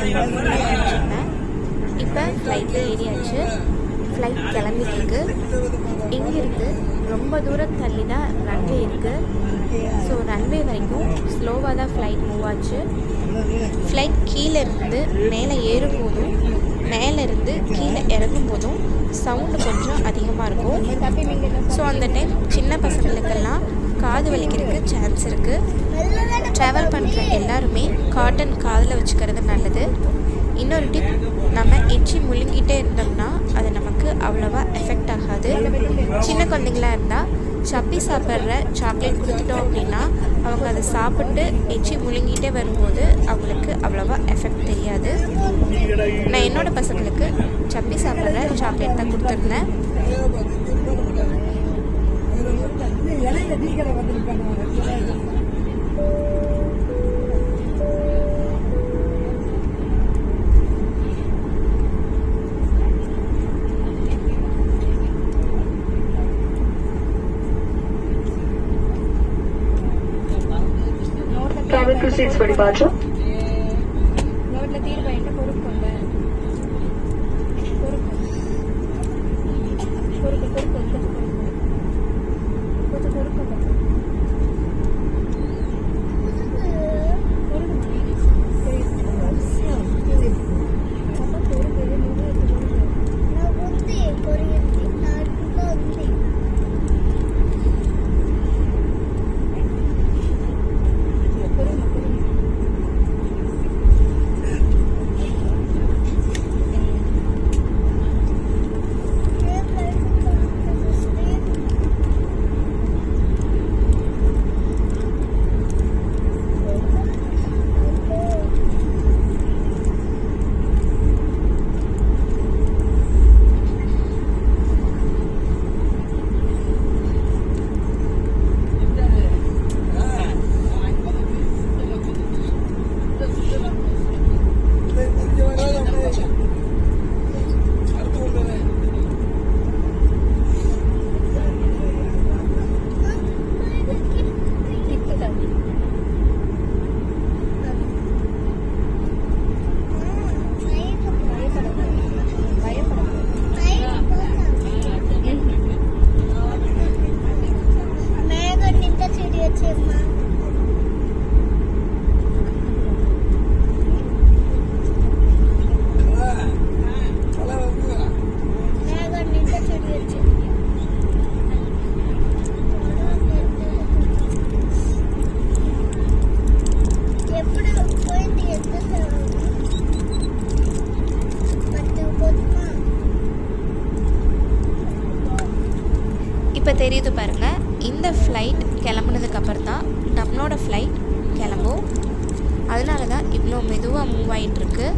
ஏறணும் நினச்சிருந்தேன் இப்போ ஃப்ளைட்டில் ஏறியாச்சு. ஃப்ளைட் கிளம்பிட்டு இருக்கு இங்கிருந்து ரொம்ப தூரம் தள்ளி தான் ரன்வே இருக்குது ஸோ ரன்வே வரைக்கும் ஸ்லோவாக தான் ஃப்ளைட் மூவ் ஆச்சு. ஃப்ளைட் கீழே இருந்து மேலே ஏறும்போதும் மேலே இருந்து கீழே இறங்கும் போதும் சவுண்டு கொஞ்சம் அதிகமாக இருக்கும். ஸோ அந்த டைம் சின்ன பசங்களுக்கெல்லாம் காது வலிக்கிறதுக்கு சான்ஸ் இருக்குது ட்ராவல் பண்ணுற எல்லாருமே காட்டன் காதில் வச்சுக்கிறது நல்லது. இன்னொரு டிப் நம்ம எச்சி முழுங்கிட்டே இருந்தோம்னா அது நமக்கு அவ்வளோவா எஃபெக்ட் ஆகாது. சின்ன குழந்தைங்களா இருந்தால் சப்பி சாப்பிட்ற சாக்லேட் கொடுத்துட்டோம் அப்படின்னா அவங்க அதை சாப்பிட்டு எச்சி முழுங்கிட்டே வரும்போது அவங்களுக்கு அவ்வளோவா எஃபெக்ட் தெரியாது. நான் என்னோடய பசங்களுக்கு சப்பி சாப்பிட்ற சாக்லேட் தான் கொடுத்துருந்தேன். வந்து இலையில டீ travel proceeds for departure. Flight கிளம்புனதுக்கப்புறம் தான் நம்மளோட ஃப்ளைட் கிளம்பும் அதனால தான் இவ்வளோ மெதுவாக மூவ் ஆகிட்டுருக்கு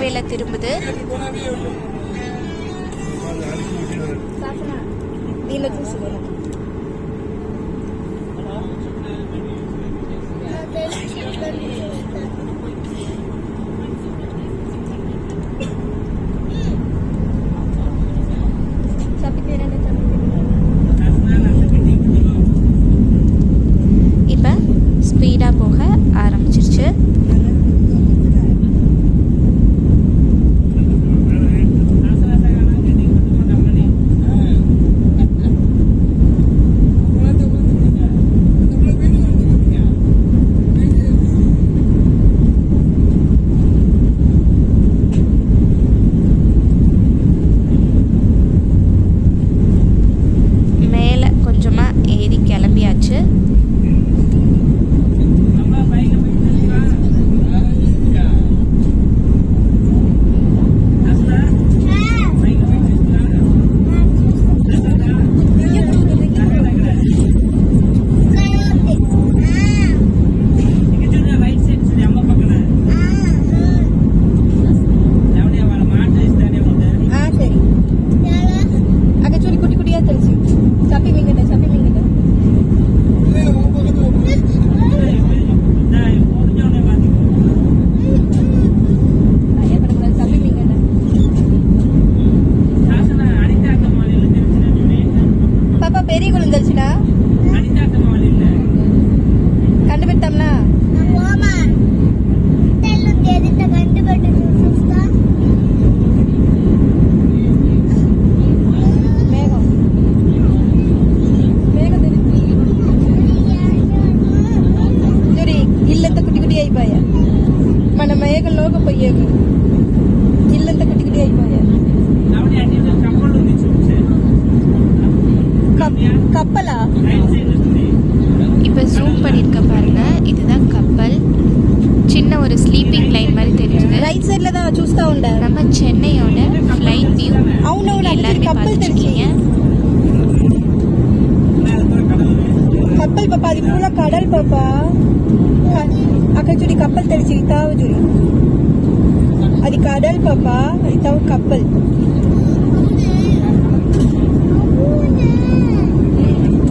பன்மையில் திரும்புது. நீலக்கும் పోయేవి ఇల్లంతా కిటికిటి అయిపోయారు கப்பலா இப்போ ஜூம் பண்ணியிருக்க பாருங்க. இதுதான் கப்பல். சின்ன ஒரு ஸ்லீப்பிங் லைன் மாதிரி தெரிஞ்சது. రైట్ సైడ్ లో தான் చూస్తా ఉండారు நம்ம சென்னையோட ஃப்ளைட் வியூ అవునవును అది எல்லாருமே కప్పలు பார்த்துருக்கீங்க கப்பல் பாப்பா அது பூரா கடல் பாப்பா. அக்கா சுடி கப்பல் தெரிச்சு தாவு சுடி. అది కడల్ పాప ఇతావు కప్పల్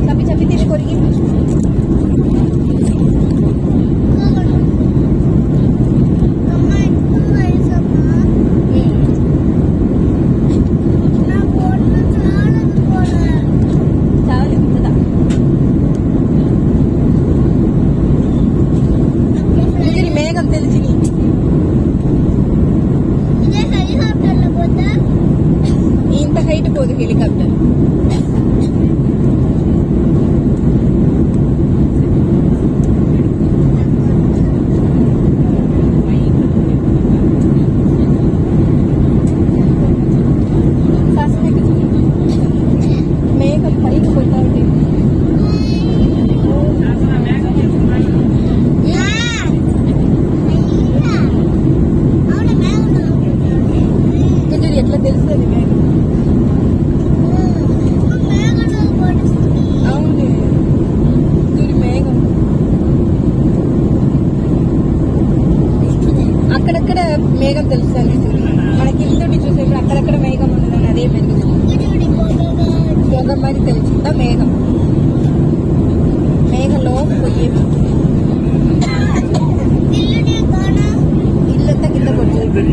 చప్పి చప్పి తిని పోతుంది నేను అక్కడక్కడ మేఘం తెలుస్తుంది మన కిందటి చూసేప్పుడు అక్కడక్కడ మేఘం ఉన్నదని అదే పెరుగుతుంది పొగ మేఘం. మేఘలో పొయ్యి ఇల్లంతా కింద పడుతుంది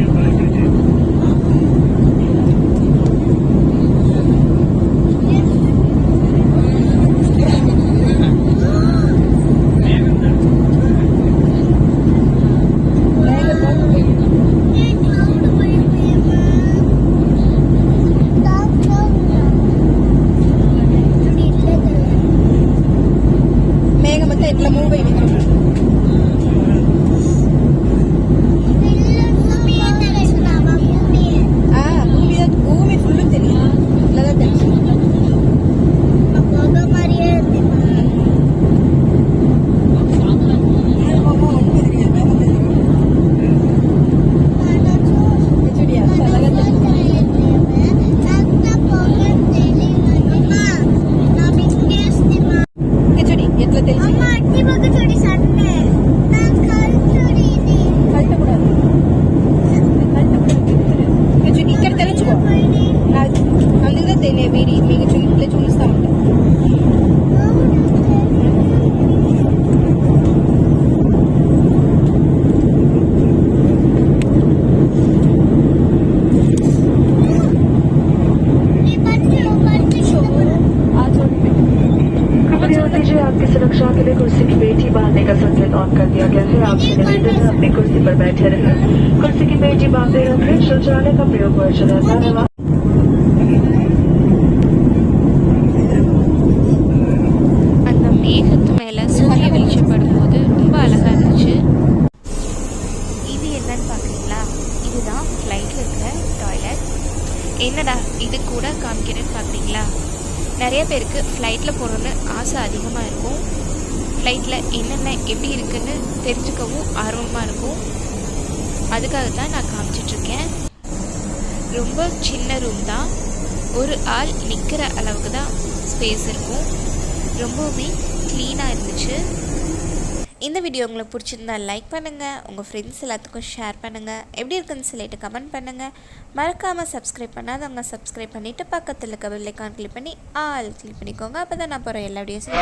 पर बैठे रहें कुर्सी की पेटी बांधे रखें शौचालय का प्रयोग वर्जन है धन्यवाद அந்த மேகத்து மேலே சூரிய வெளிச்சப்படும் போது ரொம்ப அழகாக இருந்துச்சு இது என்னன்னு பார்க்குறீங்களா இதுதான் ஃப்ளைட்டில் இருக்கிற டாய்லெட் என்னடா இது கூட காமிக்கிறேன்னு பார்க்குறீங்களா நிறைய பேருக்கு ஃப்ளைட்டில் போகணுன்னு ஆசை அதிகமாக இருக்கும் ஃப்ளைட்டில் என்னென்ன எப்படி இருக்குதுன்னு தெரிஞ்சுக்கவும் ஆர்வமாக இருக்கும். அதுக்காக தான் நான் காமிச்சிட்ருக்கேன். ரொம்ப சின்ன ரூம் தான். ஒரு ஆள் நிற்கிற அளவுக்கு தான் ஸ்பேஸ் இருக்கும். ரொம்பவுமே க்ளீனாக இருந்துச்சு. இந்த வீடியோ உங்களுக்கு பிடிச்சிருந்தா லைக் பண்ணுங்கள் உங்கள் ஃப்ரெண்ட்ஸ் எல்லாத்துக்கும் ஷேர் பண்ணுங்கள் எப்படி இருக்குன்னு சொல்லிட்டு கமெண்ட் பண்ணுங்கள் மறக்காமல் சப்ஸ்கிரைப் பண்ணாதவங்க சப்ஸ்கிரைப் பண்ணிவிட்டு பக்கத்தில் இருக்க பெல்லைக்கான் கிளிக் பண்ணி ஆல் கிளிக் பண்ணிக்கோங்க. அப்போ தான் நான் போகிற எல்லா வீடியோஸும்